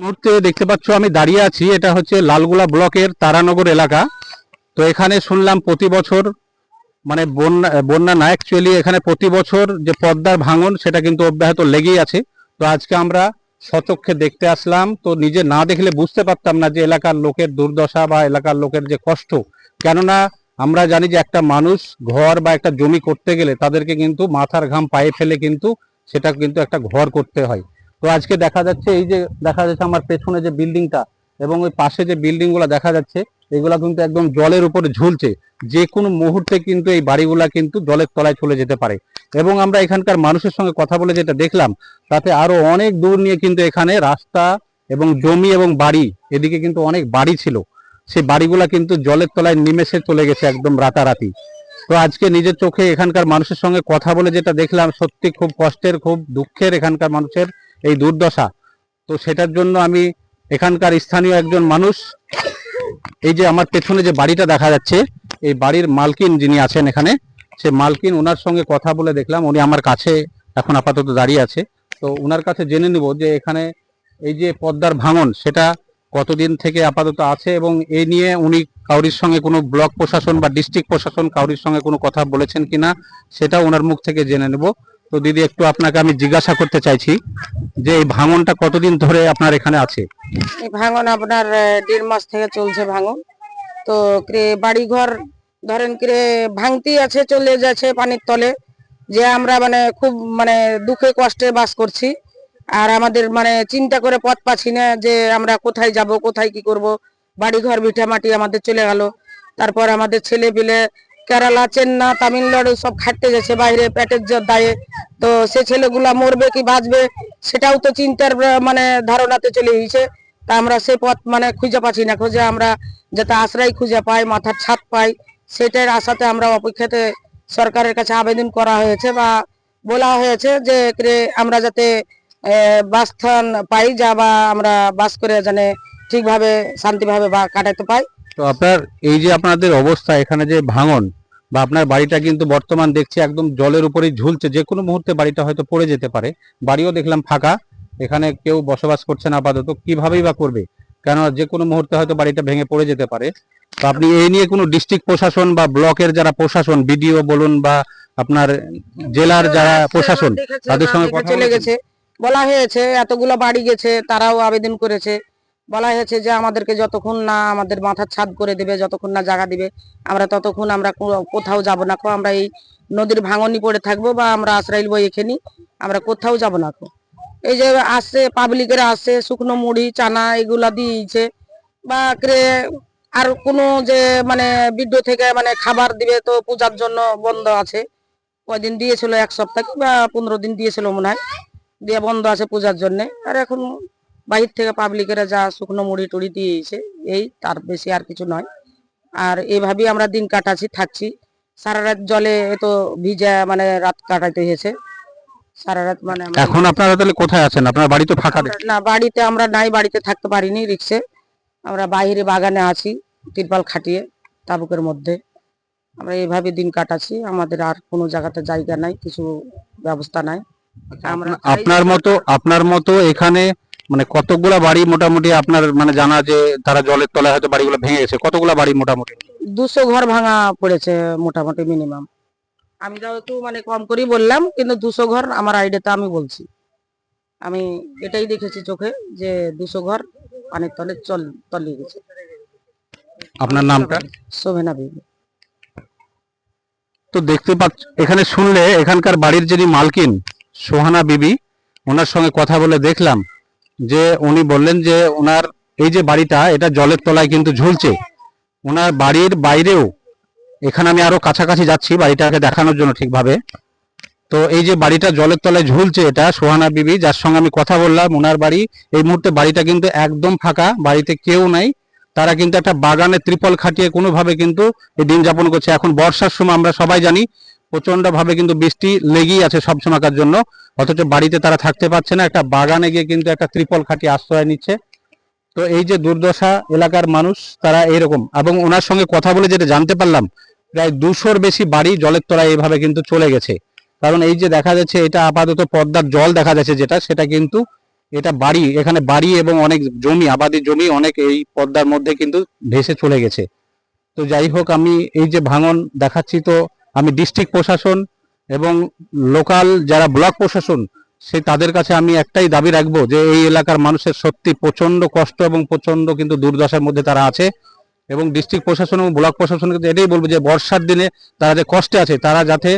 মুহূর্তে দেখতে পাচ্ছ আমি দাঁড়িয়ে আছি, এটা হচ্ছে লালগোলা ব্লকের তারানগর এলাকা। তো এখানে শুনলাম প্রতি বছর মানে বন্যা বন্যা না অ্যাকচুয়ালি এখানে প্রতি বছর যে পদ্মার ভাঙন, সেটা কিন্তু অব্যাহত লেগেই আছে। তো আজকে আমরা সচক্ষে দেখতে আসলাম। তো নিজে না দেখলে বুঝতে পারতাম না যে এলাকার লোকের দুর্দশা বা এলাকার লোকের যে কষ্ট। কেননা আমরা জানি যে একটা মানুষ ঘর বা একটা জমি করতে গেলে তাদেরকে কিন্তু মাথার ঘাম পায়ে ফেলে কিন্তু সেটা কিন্তু একটা ঘর করতে হয়। তো আজকে দেখা যাচ্ছে এই যে দেখা যাচ্ছে আমার পেছনে যে বিল্ডিংটা এবং ওই পাশে যে বিল্ডিংগুলা দেখা যাচ্ছে, এগুলা কিন্তু একদম জলের উপরে ঝুলছে। যে কোনো মুহূর্তে কিন্তু এই বাড়িগুলা কিন্তু জলের তলায় চলে যেতে পারে। এবং আমরা এখানকার মানুষের সঙ্গে কথা বলে যেটা দেখলাম, তাতে আরও অনেক দূর নিয়ে কিন্তু এখানে রাস্তা এবং জমি এবং বাড়ি, এদিকে কিন্তু অনেক বাড়ি ছিল। সেই বাড়িগুলা কিন্তু জলের তলায় নিমেষে চলে গেছে একদম রাতারাতি। তো আজকে নিজের চোখে এখানকার মানুষের সঙ্গে কথা বলে যেটা দেখলাম, সত্যি খুব কষ্টের, খুব দুঃখের এখানকার মানুষের। এই দুর্দশা। তো সেটার জন্য আমি এখানকার স্থানীয় একজন মানুষ, এই যে আমার পেছনে যে বাড়িটা দেখা যাচ্ছে, এই বাড়ির মালকিন যিনি আছেন এখানে, সে মালকিন ওনার সঙ্গে কথা বলে দেখলাম, উনি আমার কাছে এখন আপাতত দাঁড়িয়ে আছে। তো ওনার কাছে জেনে নিব যে এখানে এই যে পদ্মার ভাঙন, সেটা কতদিন থেকে আপাতত আছে এবং এই নিয়ে উনি কাউরির সঙ্গে কোনো ব্লক প্রশাসন বা ডিস্ট্রিক্ট প্রশাসন কাউরির সঙ্গে কোনো কথা বলেছেন কিনা, সেটা ওনার মুখ থেকে জেনে নেব। তো দিদি, একটু আপনাকে আমি জিজ্ঞাসা করতে চাইছি যে এই ভাঙনটা কতদিন ধরে আপনার এখানে আছে? এই ভাঙন আপনার দেড় মাস থেকে চলছে ভাঙন। তো ক্রে বাড়ি ধরেন ক্রে ভাঙতি আছে, চলে যাচ্ছে পানির তলে, যে আমরা মানে খুব মানে দুঃখে কষ্টে বাস করছি। আর আমাদের মানে চিন্তা করে পথ পাচ্ছি না যে আমরা কোথায় যাব, কোথায় কি করব। বাড়ি ঘর ভিটা মাটি আমাদের চলে গেল। তারপর আমাদের ছেলে পেলে কেরালা চেন্না তামিলনাড়ু সব খাটতে যাচ্ছে বাইরে, পেটের জোর দায়ে। তো সে ছেলেগুলা মরবে কি বাঁচবে সেটাও তো চিন্তার মানে ধারণাতে চলে গেছে তা আমরা সে পথ মানে খুঁজে পাচ্ছি না। খুঁজে আমরা যাতে আশ্রয় খুঁজে পাই, মাথার ছাদ পাই, সেটার আশাতে আমরা অপেক্ষাতে সরকারের কাছে আবেদন করা হয়েছে বা বলা হয়েছে যে আমরা যাতে বাসস্থান পাই যা বা আমরা বাস করে জানে ঠিকভাবে, শান্তিভাবে বা কাটাতে পাই। তো আপনার এই যে আপনাদের অবস্থা, এখানে যে ভাঙন বা আপনার বাড়িটা কিন্তু বর্তমান দেখছি একদম জলের উপরেই ঝুলছে। যে কোনো মুহূর্তে বাড়িটা হয়তো পড়ে যেতে পারে। বাড়িও দেখলাম ফাঁকা। এখানে কেউ বসবাস করছে না আপাতত। কিভাবেই বা করবে? কেন যে কোনো মুহূর্তে হয়তো বাড়িটা ভেঙে পড়ে যেতে পারে। তো আপনি এই নিয়ে কোনো ডিস্ট্রিক্ট প্রশাসন বা ব্লকের যারা প্রশাসন বিডিও বলুন বা আপনার জেলার যারা প্রশাসন তাদের সঙ্গে কথা চলে গেছে। বলা হয়েছে এতগুলো বাড়ি গেছে তারাও আবেদন করেছে। বলা হয়েছে যে আমাদেরকে যতক্ষণ না আমাদের মাথার ছাদ করে দেবে, যতক্ষণ না জায়গা দিবে, আমরা ততক্ষণ আমরা কোথাও যাব না কো। আমরা এই নদীর ভাঙনি পড়ে থাকব বা আমরা আশ্রয় লবো এখানে, আমরা কোথাও যাব না কো। এই যে আসছে, পাবলিকেরা আসছে, শুকনো মুড়ি, চানা এগুলা দিয়েছে, বা ক্রে আর কোনো যে মানে বৃদ্ধ থেকে মানে খাবার দিবে তো পূজার জন্য বন্ধ আছে। কয়দিন দিয়েছিল এক সপ্তাহ কিংবা পনেরো দিন দিয়েছিল মনে হয়। দিয়ে বন্ধ আছে পূজার জন্য। আর এখন বাহির থেকে পাবলিকেরা যা শুকনো মুড়ি টুড়ি দিয়েছে এই তার বেশি আর কিছু নয়। আর এইভাবেই আমরা দিন কাটাচ্ছি থাকছি। সারা রাত জলে তো ভিজা মানে রাত কাটাইতে হয়েছে। সারা রাত মানে এখন আপনারা তাহলে কোথায় আছেন? আপনার বাড়ি তো ফাঁকা না বাড়িতে আমরা নাই বাড়িতে থাকতে পারিনি রিক্সে। আমরা বাইরে বাগানে আছি তিরপাল খাটিয়ে তাবুকের মধ্যে। আমরা এইভাবে দিন কাটাচ্ছি আমাদের আর কোনো জায়গাতে জায়গা নাই কিছু ব্যবস্থা নাই। আমরা আপনার মতো আপনার মতো এখানে মানে কতগুলা বাড়ি মোটামুটি আপনার মানে জানা যে তারা জলের তলায় হয়তো বাড়িগুলো ভেঙে গেছে কতগুলা বাড়ি মোটামুটি? দুশো ঘর ভাঙা পড়েছে মোটামুটি মিনিমাম আমি তাও একটু মানে কম করেই বললাম কিন্তু দুশো ঘর আমার আইডিয়াতে আমি বলছি। আমি এটাই দেখেছি চোখে যে দুশো ঘর পানির তলে চল তলিয়ে গেছে। আপনার নামটা? শোভেনা বিবি। তো দেখতে পাচ্ছ এখানে শুনলে এখানকার বাড়ির যিনি মালকিন সোহানা বিবি ওনার সঙ্গে কথা বলে দেখলাম। যে উনি বললেন যে ওনার এই যে বাড়িটা, এটা জলের তলায় কিন্তু ঝুলছে। ওনার বাড়ির বাইরেও এখানে আমি আরও কাছাকাছি যাচ্ছি বাড়িটাকে দেখানোর জন্য ঠিকভাবে। তো এই যে বাড়িটা জলের তলায় ঝুলছে, এটা সোহানা বিবি, যার সঙ্গে আমি কথা বললাম ওনার বাড়ি, এই মুহূর্তে বাড়িটা কিন্তু একদম ফাঁকা, বাড়িতে কেউ নাই। তারা কিন্তু একটা বাগানে ত্রিপল খাটিয়ে কোনোভাবে কিন্তু এই দিন যাপন করছে। এখন বর্ষার সময় আমরা সবাই জানি প্রচণ্ড ভাবে কিন্তু বৃষ্টি লেগেই আছে সব সময়কার জন্য। অথচ বাড়িতে তারা থাকতে পারছে না, একটা বাগানে গিয়ে কিন্তু একটা ত্রিপল খাটিয়ে আশ্রয় নিচ্ছে। তো এই যে দুর্দশা, এলাকার মানুষ তারা এইরকম। এবং ওনার সঙ্গে কথা বলে যেটা জানতে পারলাম, প্রায় দুশোর বেশি বাড়ি জলের তলায় এইভাবে কিন্তু চলে গেছে। কারণ এই যে দেখা যাচ্ছে, এটা আপাতত পদ্মার জল দেখা যাচ্ছে যেটা, সেটা কিন্তু এটা বাড়ি, এখানে বাড়ি এবং অনেক জমি, আবাদি জমি অনেক এই পদ্মার মধ্যে কিন্তু ভেসে চলে গেছে। তো যাই হোক, আমি এই যে ভাঙন দেখাচ্ছি, তো আমি ডিস্ট্রিক্ট প্রশাসন এবং লোকাল যারা ব্লক প্রশাসন সেই তাদের কাছে আমি একটাই দাবি রাখব যে এই এলাকার মানুষের সত্যি প্রচণ্ড কষ্ট এবং প্রচণ্ড কিন্তু দুর্দশার মধ্যে তারা আছে এবং ডিস্ট্রিক্ট প্রশাসন এবং ব্লক প্রশাসনকে এটাই বলব যে বর্ষার দিনে তারা যে কষ্টে আছে, তারা যাতে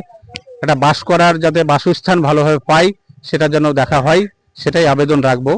একটা বাস করার যাতে বাসস্থান ভালোভাবে পায়, সেটা যেন দেখা হয়, সেটাই আবেদন রাখব।